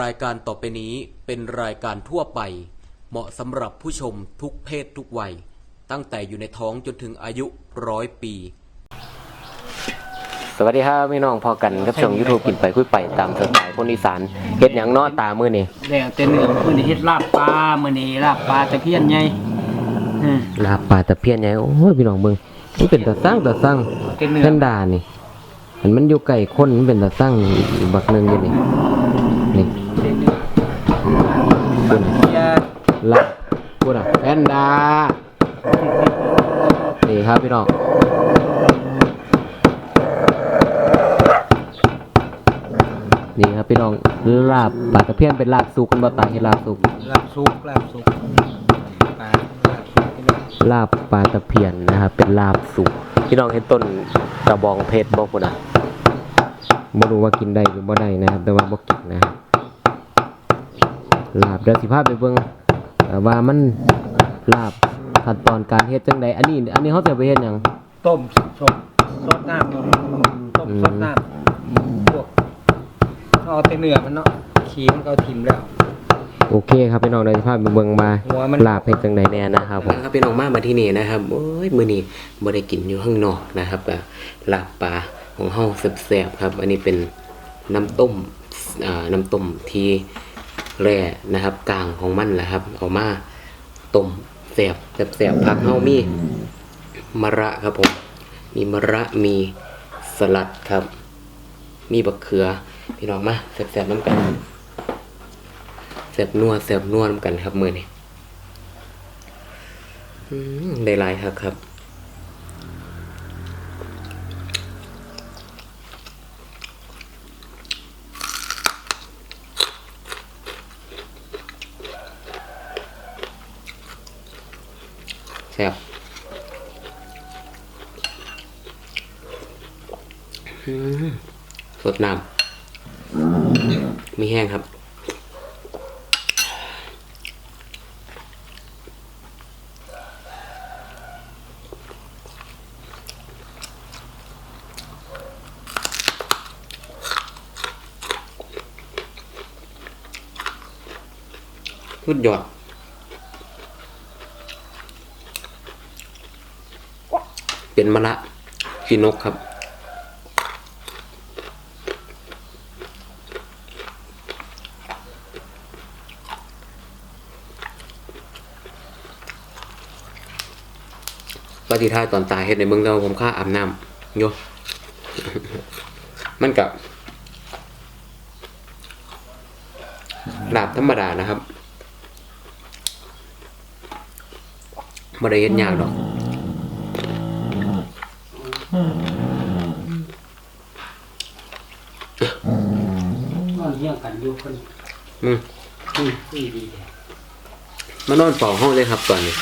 รายการต่อไปนี้เป็นรายการทั่วไป เหมาะสำหรับผู้ชมทุกเพศทุกวัย ตั้งแต่อยู่ในท้องจนถึงอายุร้อยปี สวัสดีครับพี่น้องพอกันกับช่อง YouTube กินไปคุยไปตามสไตล์คนอีสานเฮ็ดหยังเนอตามื้อนี่แล้วแต่เนื้อมื้อนี้เฮ็ดลาบปลามื้อนี้ลาบปลาตะเพียนใหญ่อืมลาบปลาตะเพียนใหญ่โอ้ยพี่น้องเบิ่งมันเป็นตาสร้างตาสร้างแต่เนื้อแพนด้านี่เห็นมันอยู่ใกล้คนมันเป็นตาสร้างบักหนึงอยู่นี่นี่แต่เนื้อ คุณอย่าลาบพูดอะแพนด้านี่ครับพี่น้องนี่ครับพี่น้องลาบปลาตะเพียนเป็นลาบสุกกันบ่ตายให้ลาบสุกลาบสุกลาบสุกปลาลาบสุกพี่น้องลาบปลาตะเพียนนะครับเป็นลาบสุกพี่น้องเห็นต้นกระบองเพชรบ่พุ่นอะบ่รู้ว่ากินได้หรือบ่ได้นะครับแต่ว่าบ่กินนะครับ ลาบเดี๋ยวสิพาไปเบิ่งเอ่อว่ามันลาบขั้นตอนการเฮ็ดจังไดอันนี้อันนี้เขาจะไปเฮ็ดหยังต้มสดสดน้ำอยู่ต้มสดน้ำพวกเอาแต่เนื้อมันเนาะขี้มันก็เอาทิ่มแล้ว โอเคครับพี่น้องเดี๋ยวสิพาไปเบิ่งมาหัวมันลาบเฮ็ดจังไดแน่นะครับผมครับพี่น้องมามาที่นี่นะครับโอ้ยมื้อนี้บ่ได้กินอยู่ข้างนอกนะครับแบบลาบปลาของเฮาแซ่บๆครับ อันนี้เป็นน้ำต้มอ่าน้ำต้มที่ แร่นะครับกลางของมันแหละครับ เอามาต้มแซ่บแซ่บผักเฮามีมะระครับผมมีมะระมีสลัดครับ มีบักเขือพี่น้องมาแซ่บๆน้ำกันแสบนัวแสบนัวน้ำกันครับมือนี่ได้หลายครับครับ แซ่บอืมสดน้ำมีแห้งครับสุดยอด เป็นมะละพี่นกครับ ปฏิท่ายตอนตายเฮ็ดในเมืองเราผมค่าอาบน้ำโยมันกับลาบธรรมดานะครับบ่ได้เฮ็ดยากดอก น อนเลี้ยงกันอยู่คนอืมอืมดีดีเลยมานอนเฝ้าห้องเลยครับตอนนี้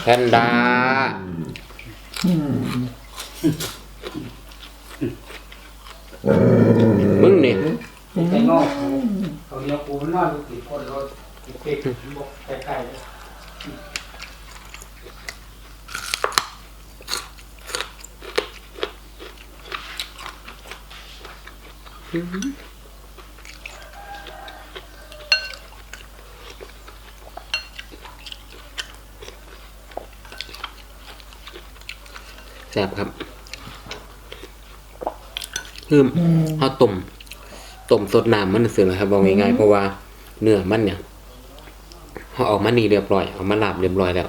แพนด้ามึงนี่ไอ้งอกเขาเลี้ยงกูมันนอนอยู่ติดคนรถติดติดบกใกล้ๆเลย แซ่บครับ คือเอาต้มต้มสดน้ำมันเสื่อนะครับบอกง่ายๆเพราะว่าเนื้อมันเนี่ยเขาออกมานีเรียบร้อยเอามาหลาบเรียบร้อยแล้ว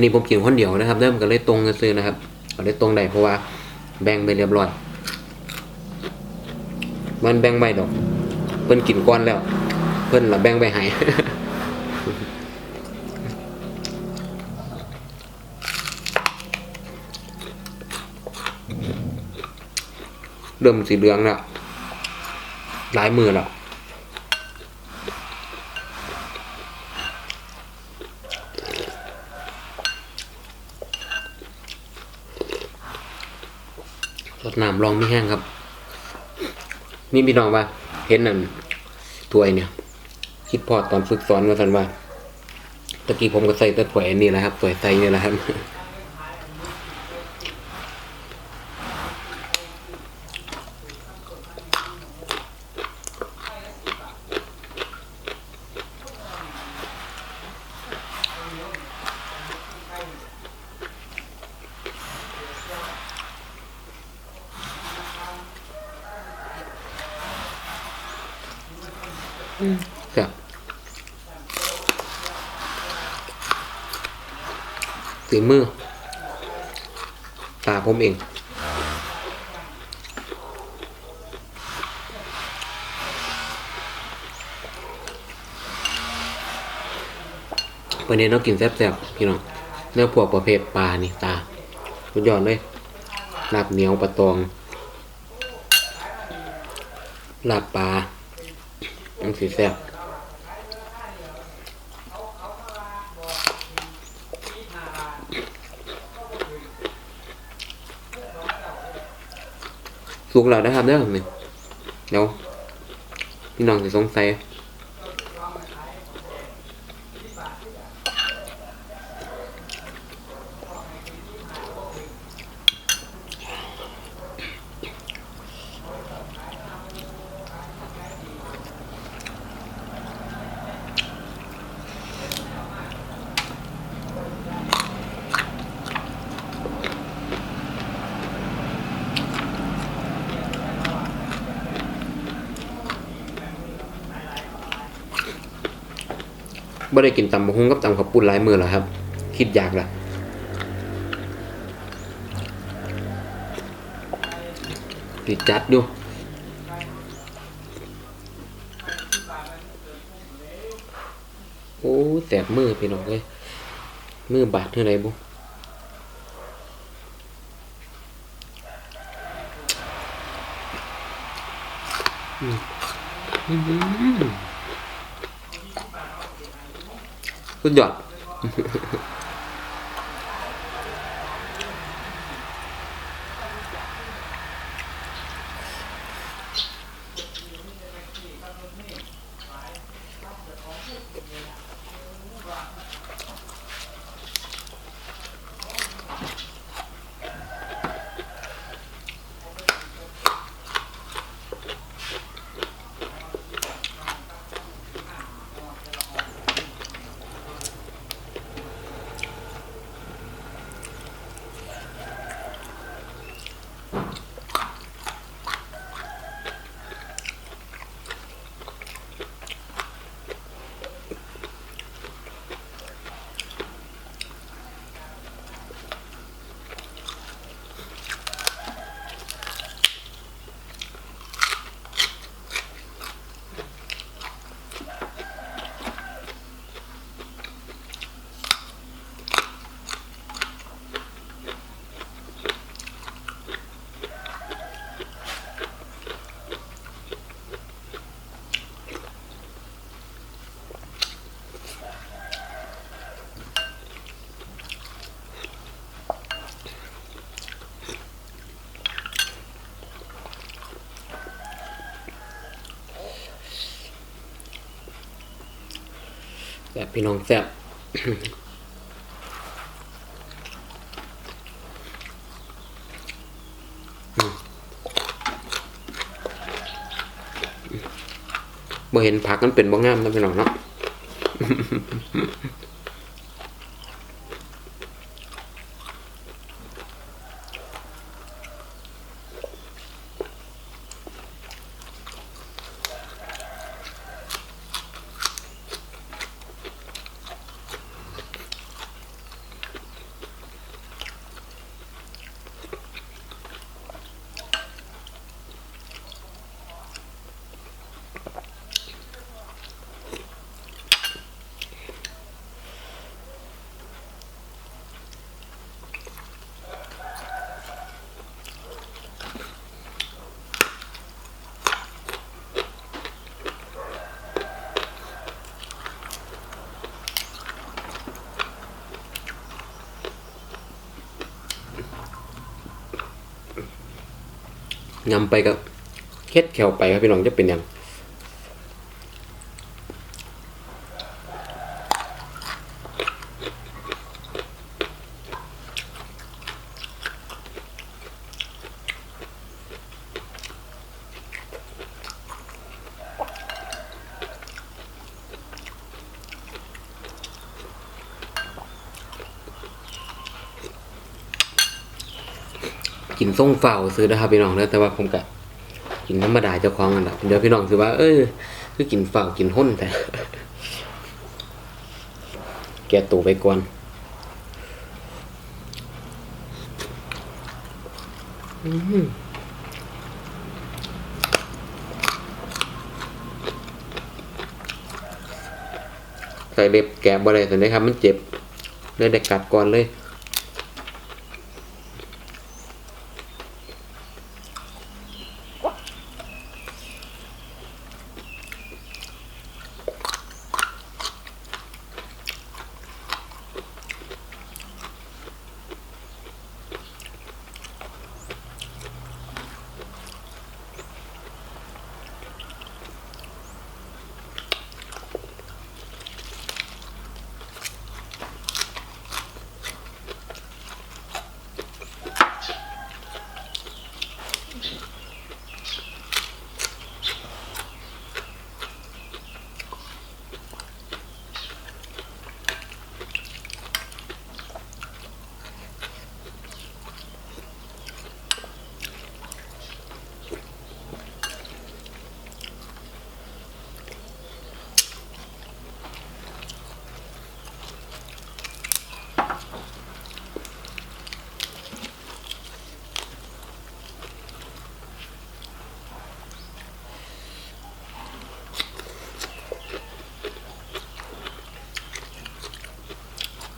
นนี้ผมกินคนเดียวนะครับเริ่มก็เลยตรงกันซื้อนะครับก็เลยตรงได้เพราะว่าแบ่งไปเรียบร้อย มันแบ่งไม่ดอก เพิ่นกินก้อนแล้ว เพิ่นละแบ่งไปให้เริ่มสีเหลืองแล้วหลายมือแล้ว รองไม่แห้งครับ นี่พี่น้องว่าเห็นนั่นถ้วยเนี่ย คิดพอตอนฝึกสอนมาสันว่าตะกี้ผมก็ใส่แตัวถ้วยอันนี้แหละครับถ้วยใส่นี่แหละครับ ฝีมือ ตาผมเองวันนี้เรากินแซ่บๆพี่น้องเนื้อพวกประเภทปลานี่ตาสุดยอดเลยลาบเหนียวปลาตองลาบปลามันสีแซ่บ สุกแล้วนะครับเด้อเดี๋ยวพี่น้องจะสงสัย บ่ได้กินตำบักหุ่งกับตำข้าวปุ้นหลายมือแล้วครับ คิดอยากละติจัดอยู่โอ้แสบมือพี่น้องเลยมือบาดเท่าไรบุอืมอื้อหือ สุดยอด พี่น้องแซ่บเมบ่เห็นผักมันเป็นบ่งามนะพี่น้องเนาะ ยำไปกับเค็ดแขวไปครับพี่น้องจะเป็นอย่าง กินส่งเฝ้าซื้อนะครับพี่น้องเด้อแต่ว่าผมกะกินธรรมดาเจ้าของอันดับเดี๋ยวพี่น้องสิว่า เออคือกินเฝ้ากินห้นแต่แกะตัวไปก่อนอื้อหือใส่เล็บแกะบ่ได้สันได้ครับ มันเจ็บเลยได้กัดก่อนเลย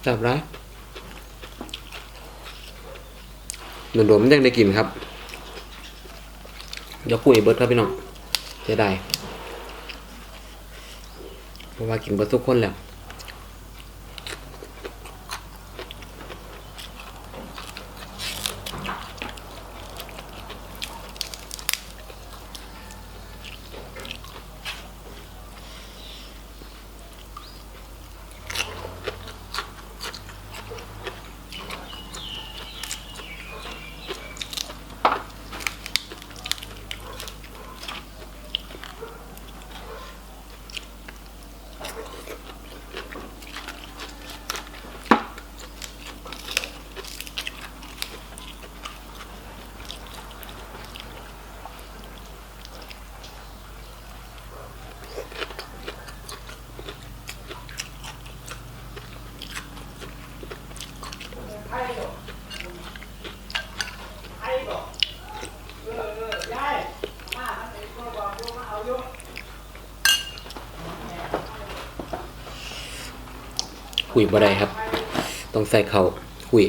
จับไร้โดนๆมันยังได้กินครับเดี๋ยวคุยเบิร์ดครับพี่น้องจะได้เพราะว่ากินเบิร์ดทุกคนแล้ว คุยบ่ได้ครับ ต้องใส่เขาคุย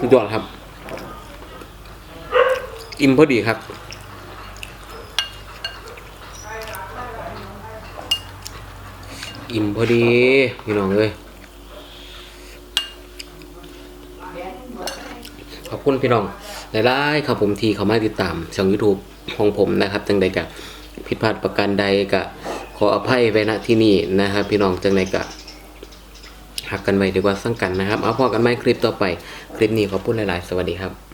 สุดยอดครับ อิ่มพอดีครับ อิ่มพอดีพี่น้องเลยขอบคุณพี่น้องหลายๆครับผมที่เขามาติดตามช่อง YouTube ของผมนะครับจังใดกะผิดพลาดประการใดกะขออภัยไว้ณที่นี่นะครับ พี่น้องจังใดกะหักกันไว้ดีกว่าสั่งกันนะครับ เอาพอกันไหมคลิปต่อไป คลิปนี้ขอบคุณหลาย ๆ สวัสดีครับ